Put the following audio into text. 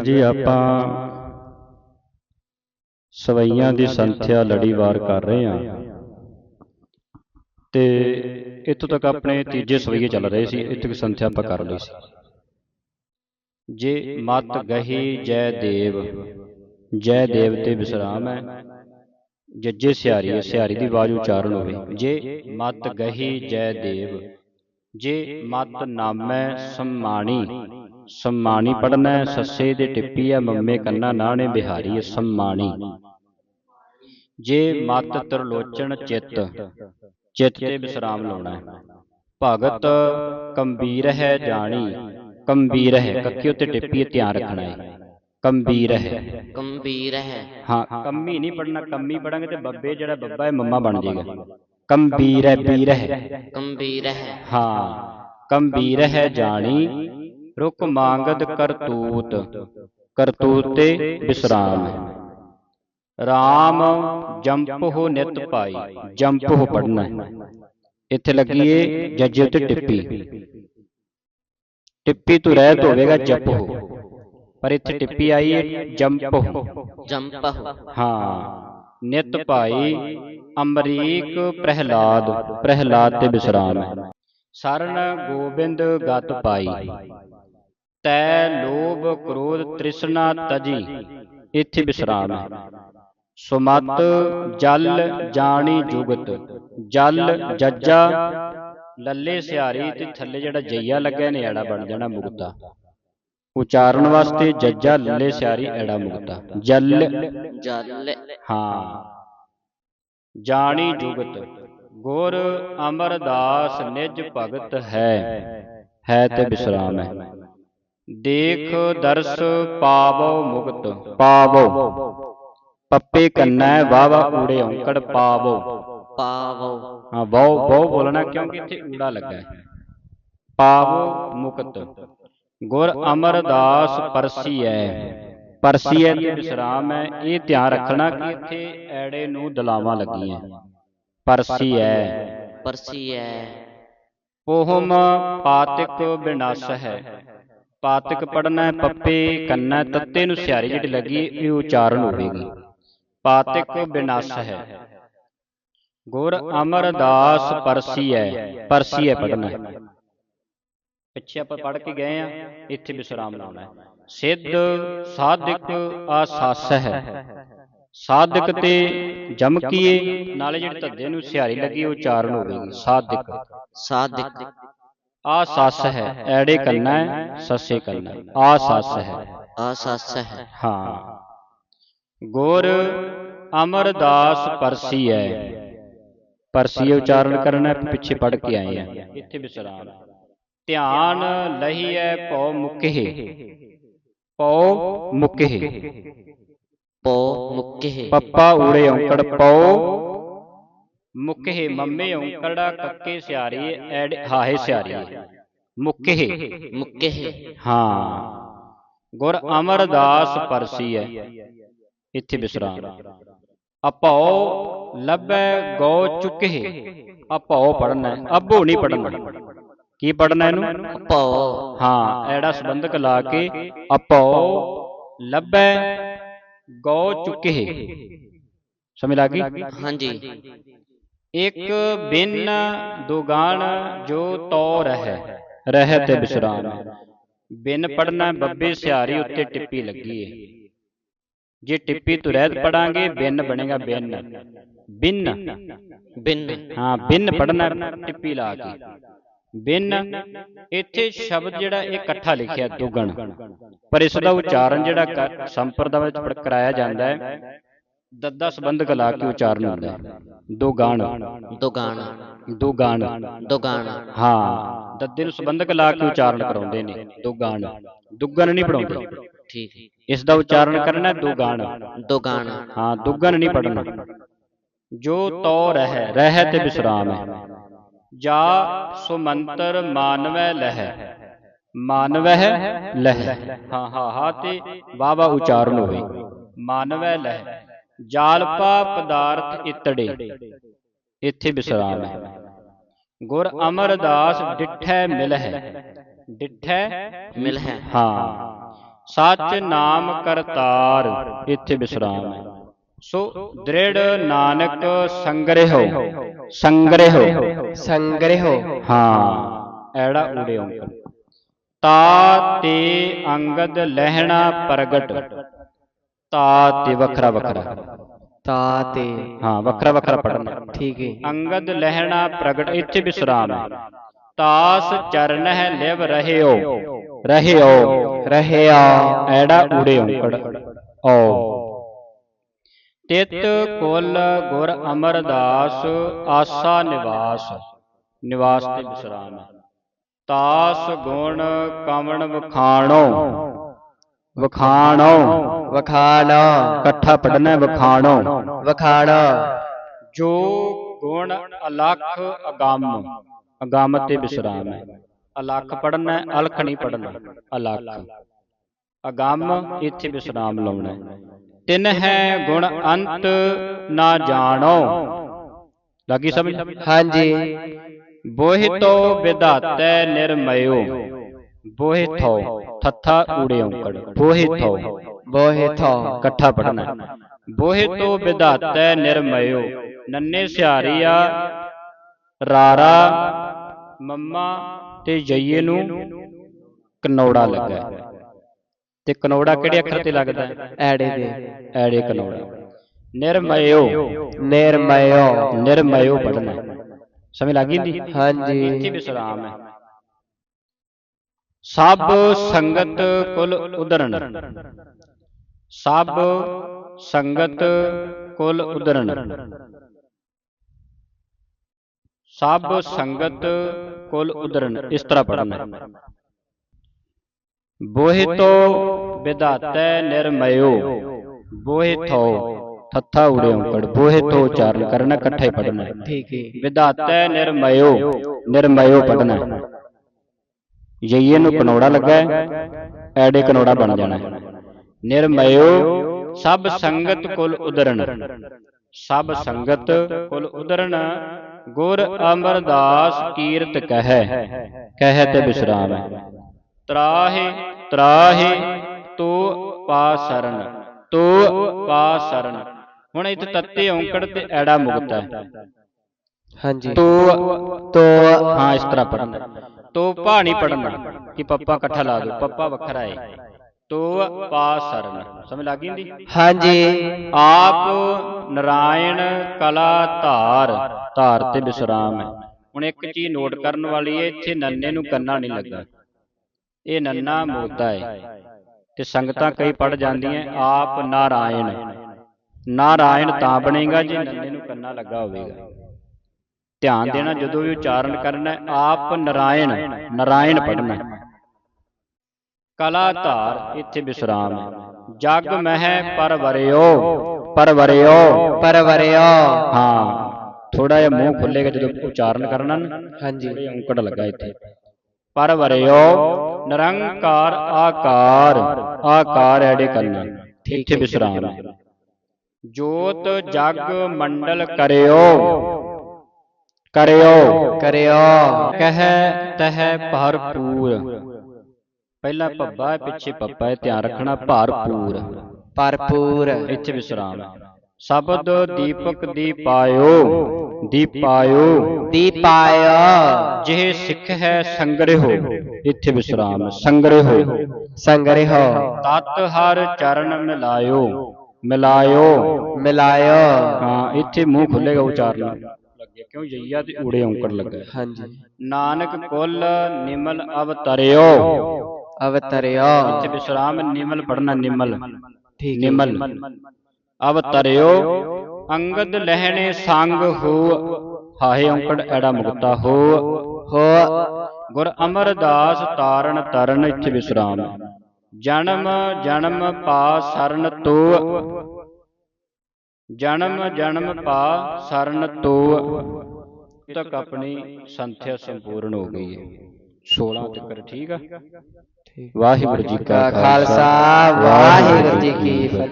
ਜੀ ਆਪਾਂ ਸਵਈਆਂ ਦੀ ਸੰਥਿਆ ਲੜੀਵਾਰ ਕਰ ਰਹੇ ਹਾਂ। ਤੇ ਇੱਥੋਂ ਤੱਕ ਆਪਣੇ ਤੀਜੇ ਸਵਈਏ ਚੱਲ ਰਹੇ ਸੀ ਇੱਥੇ ਤੱਕ ਸੰਥਿਆ ਆਪਾਂ ਕਰ ਲਈ ਸੀ। ਜੇ ਮਤ ਗਹੀ ਜੈ ਦੇਵ ਜੈ ਦੇਵ ਤੇ ਵਿਸਰਾਮ ਹੈ ਜੱਜੇ ਸਿਆਰੀ ਸਿਆਰੀ ਦੀ ਆਵਾਜ਼ ਉਚਾਰਨ ਹੋਵੇ। ਜੇ ਮਤ ਗਹੀ ਜੈ ਦੇਵ ਜੇ ਮਤ ਨਾਮੈ ਸੰਮਾਣੀ ਸੰਮਾਣੀ ਪੜਨਾ ਸੱਸੇ ਦੇ ਟਿੱਪੀ ਹੈ ਮੰਮੇ ਕੰਨਾ ਨਾਣੇ ਬਿਹਾਰੀ ਸੰਮਾਣੀ। ਜੇ ਮਤ ਤਰਲੋਚਨ ਚਿੱਤ ਚਿੱਤ ਤੇ ਵਿਸਰਾਮ ਲਾਉਣਾ। ਹੈ ਭਗਤ ਕੰਬੀਰ ਹੈ ਜਾਣੀ ਕੰਬੀਰ ਹੈ ਕੱਕੀ ਉੱਤੇ ਟਿੱਪੀ ਧਿਆਨ ਰੱਖਣਾ। ਹੈ। ਕੰਬੀਰ ਹੈ। ਗੰਭੀਰ ਹੈ। ਹਾਂ ਕੰਮੀ ਨਹੀਂ ਪੜਨਾ ਕੰਮੀ ਪੜਾਂਗੇ ਤੇ ਬੱਬੇ ਜਿਹੜਾ ਬੱਬਾ ਹੈ ਮੰਮਾ ਬਣ ਜਾਏਗਾ ਕੰਬੀਰ ਹੈ ਬੀਰ ਹੈ ਗੰਭੀਰ ਹੈ। ਹਾਂ। ਕੰਬੀਰ ਹੈ। ਜਾਣੀ ਰੁਕ ਮੰਗਦ ਕਰਤੂਤ ਕਰਤੂਤ ਤੇ ਵਿਸਰਾਮ ਹੈ। ਰਾਮ ਜੰਪਹੁ ਨਿਤ ਪਾਈ ਪੜਨਾ ਹੈ ਇੱਥੇ ਲੱਗੀਏ ਜੱਜੇ ਉੱਤੇ ਟਿੱਪੀ। ਟਿੱਪੀ ਤੋਂ ਰਹਿਤ ਹੋਵੇਗਾ ਜਪਹੁ ਪਰ ਇੱਥੇ ਟਿੱਪੀ ਆਈ ਹੈ ਜੰਪਹੁ ਜੰਪਹੁ ਹਾਂ। ਨਿਤ ਭਾਈ ਅਮਰੀਕ ਪ੍ਰਹਿਲਾਦ ਪ੍ਰਹਿਲਾਦ ਤੇ ਵਿਸਰਾਮ ਹੈ। ਸਰਨ ਗੋਬਿੰਦ ਗਤ ਪਾਈ। ਤੈ ਲੋਭ ਕ੍ਰੋਧ ਤ੍ਰਿਸ਼ਨਾ ਤਜੀ ਇੱਥੇ ਵਿਸਰਾਮ ਹੈ। ਸੁਮਤ ਜਲ ਜਾਣੀ ਜੁਗਤ ਜਲ ਜੱਜਾ ਲੱਲੇ ਸਿਆਰੀ ਤੇ ਥੱਲੇ ਜਿਹੜਾ ਜਈਆ ਲੱਗਿਆ ਨੇ ਐੜਾ ਬਣ ਜਾਣਾ ਮੁਕਤਾ। ਉਚਾਰਨ ਵਾਸਤੇ ਜੱਜਾ ਲੱਲੇ ਸਿਆਰੀ ਐੜਾ ਮੁਕਤਾ। ਜਲ ਜਲ ਹਾਂ। ਜਾਣੀ ਜੁਗਤ ਗੁਰ ਅਮਰਦਾਸ ਨਿਜ ਭਗਤ ਹੈ ਹੈ ਤੇ ਵਿਸਰਾਮ ਹੈ। ਦੇਖ ਦਰਸ ਪਾਵੋ ਮੁਕਤ। ਪਾਵੋ। ਪੱਪੇ ਕੰਨਾ ਵਾਵਾ ਊੜੇ ਔਂਕੜ ਪਾਵੋ। ਪਾਵੋ। ਹਾਂ ਬਹੁ ਬਹੁ ਬੋਲਣਾ ਕਿਉਂਕਿ ਇੱਥੇ ਊੜਾ ਲੱਗਾ ਹੈ। ਪਾਵੋ ਮੁਕਤ। ਗੁਰ ਅਮਰਦਾਸ ਪਰਸੀਐ। ਪਰਸੀਐ ਤੇ ਵਿਸਰਾਮ ਹੈ। ਇਹ ਧਿਆਨ ਰੱਖਣਾ ਕਿ ਇੱਥੇ ਐੜੇ ਨੂੰ ਦਲਾਵਾਂ ਲੱਗੀਆਂ। ਪਰਸੀਐ। ਪਰਸੀਐ। ਪੋਹਮ ਪਾਤਿਕ ਵਿਨਾਸ਼ ਹੈ ਪਾਤਿਕ ਪੜਨਾ ਹੈ ਪੱਪੇ ਕੰਨਾ ਹੈ, ਤੱਤੇ ਨੂੰ ਸਿਆਰੀ ਜਿਹੜੀ ਲੱਗੀ ਹੈ, ਇਹ ਉਚਾਰਨ ਹੋਵੇਗੀ। ਪਾਤਿਕ ਵਿਨਾਸ਼ ਹੈ। ਗੁਰ ਅਮਰਦਾਸ ਪਰਸੀਐ ਪਰਸੀਐ ਪੜਨਾ ਹੈ। ਪਿੱਛੇ ਆਪਾਂ ਪੜ ਕੇ ਗਏ ਆ ਇੱਥੇ ਵਿਸਰਾਮ ਲਾਉਣਾ ਹੈ। ਸਿੱਧ ਸਾਧਕ ਆਸਾਸ ਹੈ। ਸਾਧਕ ਤੇ ਜਮਕੀਏ। ਨਾਲੇ ਜਿਹੜੇ ਧੱਦੇ ਨੂੰ ਸਿਹਾਰੀ ਲੱਗੀ ਉਹ ਉਚਾਰਨ ਹੋਵੇਗੀ। ਸਾਧਕ। ਸਾਧਕ। ਆਸਾਸ ਹੈ ਐੜੇ ਕੰਨਾ ਹੈ ਸੱਸੇ ਕੰਨਾ ਹੈ। ਆਸਾਸ ਹੈ। ਆਸਸ ਹੈ। ਹਾਂ। ਗੁਰ ਅਮਰਦਾਸ ਪਰਸੀ ਹੈ। ਪਰਸੀ ਉਚਾਰਨ ਕਰਨਾ ਹੈ, ਪਿੱਛੇ ਪੜ ਕੇ ਆਏ ਆ। ਇੱਥੇ ਵਿਸਰਾਮ। ਧਿਆਨ ਲਹੀਐ ਭਉ ਮੁਕਹਿ ਪਉ ਮੁਕਹਿ ਪੋ ਮੁਕੇ ਪੱਪਾ ਊੜੇ ਔਂਕੜ ਪਉ ਮੁਕਹਿ ਮੰਮੇ ਔਂਕੜਾ ਕੱਕੇ ਸਿਆਰੀ ਐੜ ਹਾਹੇ ਸਿਆਰੀ ਮੁਕਹਿ ਮੁਕੇ ਹਾਂ ਗੁਰ ਅਮਰਦਾਸ ਪਰਸੀ ਹੈ ਇੱਥੇ ਵਿਸਰਾਮ। ਅਪਉ ਲੱਭੈ ਗੋ ਚੁਕੇ ਅਪਉ ਪੜਨਾ ਅਬੋ ਨਹੀਂ ਪੜਨਾ ਕੀ ਪੜਨਾ ਇਹਨੂੰ? ਪੋ ਹਾਂ ਐੜਾ ਸੰਬੰਧਕ ਲਾ ਕੇ ਅਪਉ ਲੱਭੈ ਗੋ ਚੁਕੇ ਸਮਝ ਲੱਗੀ ਹਾਂਜੀ। ਇੱਕ ਬਿਨ ਦੁਗਾਨ ਜੋ ਤੋ ਰਹਿ ਰਹਿ ਤੇ ਵਿਸਰਾਮ ਬਿਨ ਪੜਨਾ ਬੱਬੇ ਸਿਹਾਰੀ ਉੱਤੇ ਟਿੱਪੀ ਲੱਗੀ ਏ। ਜੇ ਟਿੱਪੀ ਤੋਂ ਰਹਿਤ ਪੜਾਂਗੇ ਬਿਨ ਬਣੇਗਾ ਬਿਨ। ਬਿਨ। ਬਿਨ। ਹਾਂ ਬਿਨ ਪੜਨਾ ਟਿੱਪੀ ਲਾ ਕੇ। ਬਿਨ ਇੱਥੇ ਸ਼ਬਦ ਜਿਹੜਾ ਇਹ ਇਕੱਠਾ ਲਿਖਿਆ ਦੁਗਣ। ਪਰ ਇਸ ਦਾ ਉਚਾਰਨ ਜਿਹੜਾ ਸੰਪਰਦਾ ਵਿੱਚ ਪੜ- ਕਰਾਇਆ ਜਾਂਦਾ ਹੈ ਦੱਦਾ ਸੰਬੰਧਕ ਲਾ ਕੇ ਉਚਾਰਨ ਹੁੰਦਾ ਹੈ। ਦੁਗਾਣ ਦੁਗਾਨ ਦੁਗਾਣ ਦੁਗਾਨ ਹਾਂ। ਦੱਦੇ ਨੂੰ ਸੰਬੰਧਕ ਲਾ ਕੇ ਉਚਾਰਨ ਕਰਾਉਂਦੇ ਨੇ। ਦੁਗਾਣ ਦੁੱਗਣ ਨਹੀਂ ਪੜਾਉਂਦੇ ਠੀਕ। ਇਸ ਦਾ ਉਚਾਰਨ ਕਰਨਾ ਹੈ ਦੁਗਾਣ ਦੁਗਾਨ ਹਾਂ ਦੁੱਗਣ ਨਹੀਂ ਪੜਨਾ ਜੋ ਤੋ ਰਹਿ ਰਹਿ ਤੇ ਵਿਸਰਾਮ ਹੈ। ਜਾ ਸੁਮੰਤਰ ਮਾਨਵੈ ਲਹਿ। ਮਾਨਵਹਿ ਲਹਿ। ਹਾਂ ਹਾਂ ਹਾਂ ਤੇ ਵਾਵਾ ਉਚਾਰਨ ਹੋਵੇ ਮਾਨਵੈ ਲਹਿ। ਜਾਲਪਾ ਪਦਾਰਥ ਇਤੜੇ। ਇੱਥੇ ਵਿਸਰਾਮ ਹੈ। ਗੁਰ ਅਮਰਦਾਸ ਡਿਠੈ ਮਿਲਹਿ। ਡਿਠੈ ਮਿਲ ਹੈ। ਹਾਂ। ਸੱਚ ਨਾਮ ਕਰਤਾਰ ਇੱਥੇ ਵਿਸਰਾਮ ਹੈ। ਸੋ ਦ੍ਰਿੜ ਨਾਨਕ ਸੰਗ੍ਰਹਿ। ਸੰਗ੍ਰਹਿ। ਸੰਗ੍ਰਹਿ। ਹਾਂ। ਐੜਾ ਊੜੇ ਓੰਕਾਰ ਤਾ ਤੇ ਅੰਗਦ ਲਹਿਣਾ ਪ੍ਰਗਟ। ਤਾ ਤੇ ਵੱਖਰਾ ਵੱਖਰਾ। ਤਾ ਤੇ। ਹਾਂ ਵੱਖਰਾ ਵੱਖਰਾ ਪੜਨਾ ਠੀਕ ਹੈ। ਅੰਗਦ ਲਹਿਣਾ ਪ੍ਰਗਟ ਇੱਥੇ ਵਿਸਰਾਮ ਹੈ ਤਾਸ ਚਰਨ ਹੈ ਲਿਵ ਰਹਿਓ। ਰਹਿਓ ਰਹਿਆ ਐੜਾ ਊੜੇ ਓੰਕੜ ਓ। ਤਿਤ ਕੁਲ ਗੁਰ ਅਮਰਦਾਸ ਆਸਾ ਨਿਵਾਸ। ਨਿਵਾਸ ਤੇ ਵਿਸਰਾਮ ਹੈ ਤਾਸ ਗੁਣ ਕਵਣ ਵਖਾਣੋ। ਵਖਾਣੋ ਵਖਾਣਾ ਇਕੱਠਾ ਪੜਨਾ ਵਖਾਣੋ। ਵਖਾਣਾ ਜੋ ਗੁਣ ਅਲਖ ਅਗੰਮ ਅਗੰਮ ਤੇ ਵਿਸਰਾਮ ਹੈ। ਅਲਖ ਪੜਨਾ ਅਲਖ ਨਹੀਂ ਪੜਨਾ ਅਲਖ। ਅਗੰਮ ਇੱਥੇ ਵਿਸਰਾਮ ਲਾਉਣਾ। ਤਿਨ ਹੈ ਗੁਣ ਅੰਤ ਨਾ ਜਾਣੋ। ਲੱਗੀ ਸਮਝ? ਹਾਂਜੀ। ਬੋਹਿਤੋ ਵਿਧਾਤੈ ਨਿਰਮਯੋ। ਬੋਹਿਥੋ ਥੱਥਾ ਊੜੇ ਔਂਕੜ ਬੋਹਿਥੋ ਬੋਹਿ ਥੋ ਇਕੱਠਾ ਪੜਨਾ ਬੋਹਿਤੋ ਵਿਧਾਤੈ ਨਿਰਮਯੋ ਨੰਨੇ ਸਿਹਾਰੀਆ ਰਾਰਾ ਮੰਮਾ ਤੇ ਜਈਏ ਨੂੰ ਕਨੌੜਾ ਲੱਗਾ। ਤੇ ਕਨੌੜਾ ਕਿਹੜੇ ਅੱਖਰ ਤੇ ਲੱਗਦਾ? ਐੜੇ ਦੇ ਐੜੇ ਕਨੌੜਾ। ਨਿਰਮਯੋ ਨਿਰਮਯੋ ਨਿਰਮਯੋ ਪੜਨਾ ਸਮਝ ਲੱਗੀ ਇੱਥੇ ਹਾਂਜੀ ਵਿਸਰਾਮ ਹੈ। ਸਭ ਸੰਗਤ ਕੁਲ ਉਦਰਣ ਸਭ ਸੰਗਤ ਕੁਲ ਉਦਰਣ ਸਭ ਸੰਗਤ ਕੁਲ ਉਦਰਣ ਇਸ ਤਰ੍ਹਾਂ ਪੜਨਾ ਬੋਹਿਤੋ ਵਿਧਾਤੈ ਨਿਰਮਯੋ। ਬੋਹਿਥੋ ਥੱਥਾ ਉੜੇ ਔਂਕੜ ਬੋਹਿਥੋ ਉਚਾਰਨ ਕਰਨਾ ਇਕੱਠੇ ਪੜਨਾ ਠੀਕ ਹੈ। ਵਿਧਾਤੈ ਨਿਰਮਯੋ। ਨਿਰਮਯੋ। ਪੜਨਾ ਯਈਏ ਨੂੰ ਕਨੌੜਾ ਲੱਗਾ ਹੈ, ਐੜੇ ਕਨੌੜਾ ਬਣ ਜਾਣਾ ਹੈ। ਨਿਰਮਯੋ ਸਭ ਸੰਗਤ ਕੁਲ ਉਦਰਣ। ਸਭ ਸੰਗਤ ਕੁਲ ਉਦਰਣ। ਗੁਰ ਅਮਰਦਾਸ ਕੀਰਤ ਕਹੈ। ਕਹੈ। ਤੇ ਵਿਸਰਾਮ ਹੈ ਤਰਾਹਿ ਤਰਾਹਿ ਤੋ ਪਾ ਸਰਨ ਤੋ ਪਾ ਸਰਨ ਹੁਣ ਇੱਥੇ ਤੱਤੇ ਔਂਕੜ ਤੇ ਐੜਾ ਮੁਕਤ ਹੈ। ਹਾਂਜੀ। ਤੋ ਤੋ ਹਾਂ ਇਸ ਤਰ੍ਹਾਂ ਪੜਨਾ ਤੋ ਪਾ ਨਹੀਂ ਪੜਨਾ ਕਿ ਪੱਪਾ ਇਕੱਠਾ ਲਾ ਦੋ ਪੱਪਾ ਵੱਖਰਾ ਹੈ ਤੋ ਪਾ ਸਰਨ। ਸਮਝ ਲੱਗੀ ਹੁੰਦੀ? ਹਾਂਜੀ। ਆਪ ਨਰਾਇਣ ਕਲਾ ਧਾਰ ਧਾਰ ਤੇ ਵਿਸਰਾਮ ਹੈ। ਹੁਣ ਇੱਕ ਚੀਜ਼ ਨੋਟ ਕਰਨ ਵਾਲੀ ਹੈ ਇੱਥੇ ਨੰਨੇ ਨੂੰ ਕੰਨਾ ਨਹੀਂ ਲੱਗਾ। ਇਹ ਨੰਨਾ ਮੋਦਾ ਹੈ ਤੇ ਸੰਗਤਾਂ ਕਈ ਪੜ ਜਾਂਦੀਆਂ ਆਪ ਨਾਰਾਇਣ। ਨਾਰਾਇਣ ਤਾਂ ਬਣੇਗਾ ਜੇ ਨੰਨੇ ਨੂੰ ਕੰਨਾ ਲੱਗਾ ਹੋਵੇਗਾ। ਧਿਆਨ ਦੇਣਾ ਜਦੋਂ ਵੀ ਉਚਾਰਨ ਕਰਨਾ ਹੈ, ਆਪ ਨਰਾਇਣ ਨਰਾਇਣ ਪੜਨਾ ਕਲਾ ਧਾਰ ਇੱਥੇ ਵਿਸਰਾਮ ਹੈ ਜਗ ਮਹਿ ਪਰਵਰਿਓ ਪਰਵਰਿਓ ਪਰਵਰਿਓ ਹਾਂ ਥੋੜਾ ਜਿਹਾ ਮੂੰਹ ਖੁੱਲੇਗਾ ਜਦੋਂ ਉਚਾਰਨ ਕਰਨਾ ਨਾ ਹਾਂਜੀ ਥੋੜ੍ਹਾ ਜਿਹਾ ਔਂਕੜ ਲੱਗਾ ਇੱਥੇ ਪਰਵਰਿਓ ਨਿਰੰਕਾਰ ਆਕਾਰ ਆਕਾਰ ਐੜੇ ਕਰਨਾ ਇੱਥੇ ਵਿਸਰਾਮ ਹੈ ਜੋਤ ਜਗ ਮੰਡਲ ਕਰਿਓ ਕਰਿਓ। ਕਰਿਓ। ਕਹਿ ਤਹਿ ਭਰਪੂਰ। ਪਹਿਲਾ ਭੱਬਾ ਪਿੱਛੇ ਪੱਪਾ ਹੈ ਧਿਆਨ ਰੱਖਣਾ ਭਰਪੂਰ। ਭਰਪੂਰ। ਇੱਥੇ ਵਿਸਰਾਮ। ਸ਼ਬਦ ਦੀਪਕ ਦੀਪਾਇਓ ਦੀਪਾਇਓ ਦੀਪਾਇਓ ਜਿਹ ਸਿੱਖ ਹੈ ਸੰਗ੍ਰਹਿ ਇੱਥੇ ਵਿਸਰਾਮ। ਸੰਗ੍ਰਹਿ ਸੰਗ੍ਰਹਿ ਤਤ ਹਰ ਚਰਨ ਮਿਲਾਇਓ। ਮਿਲਾਇਓ। ਮਿਲਾਇਓ। ਹਾਂ ਇੱਥੇ ਮੂੰਹ ਖੁੱਲੇਗਾ ਉਚਾਰਨ। ਲੱਗੇ ਕਿਉਂ ਜਈਆ ਤੇ ਊੜੇ ਔਂਕੜ ਲੱਗਾ। ਹਾਂਜੀ। ਨਾਨਕ ਕੁਲ ਨਿਮਲ ਅਵਤਰਿਓ। ਅਵਤਰਿਓ। ਇੱਥੇ ਵਿਸਰਾਮ ਨਿਮਲ ਪੜਨਾ ਨਿਮਲ। ਠੀਕ ਨਿਮਲ। ਅਵਤਰਿਓ। ਅੰਗਦ ਲਹਿਣੇ ਸੰਗ ਹੋ। ਹਾਹੇ ਔਂਕੜ ਐੜਾ ਮੁਕਤਾ ਹੋ। ਹੋ। ਗੁਰ ਅਮਰਦਾਸ ਤਾਰਨ ਤਰਨ ਇੱਥੇ ਵਿਸਰਾਮ। ਜਨਮ ਜਨਮ ਪਾ ਸਰਨ ਤੋ। ਜਨਮ ਜਨਮ ਪਾ ਸਰਨ ਤੋ ਤੱਕ ਆਪਣੀ ਸੰਥਿਆ ਸੰਪੂਰਨ ਹੋ ਗਈ ਹੈ। 16 ਤੱਕ ਠੀਕ ਆ? ਵਾਹਿਗੁਰੂ ਜੀ ਕਾ ਖਾਲਸਾ ਵਾਹਿਗੁਰੂ ਜੀ ਕੀ ਫਤਿਹ।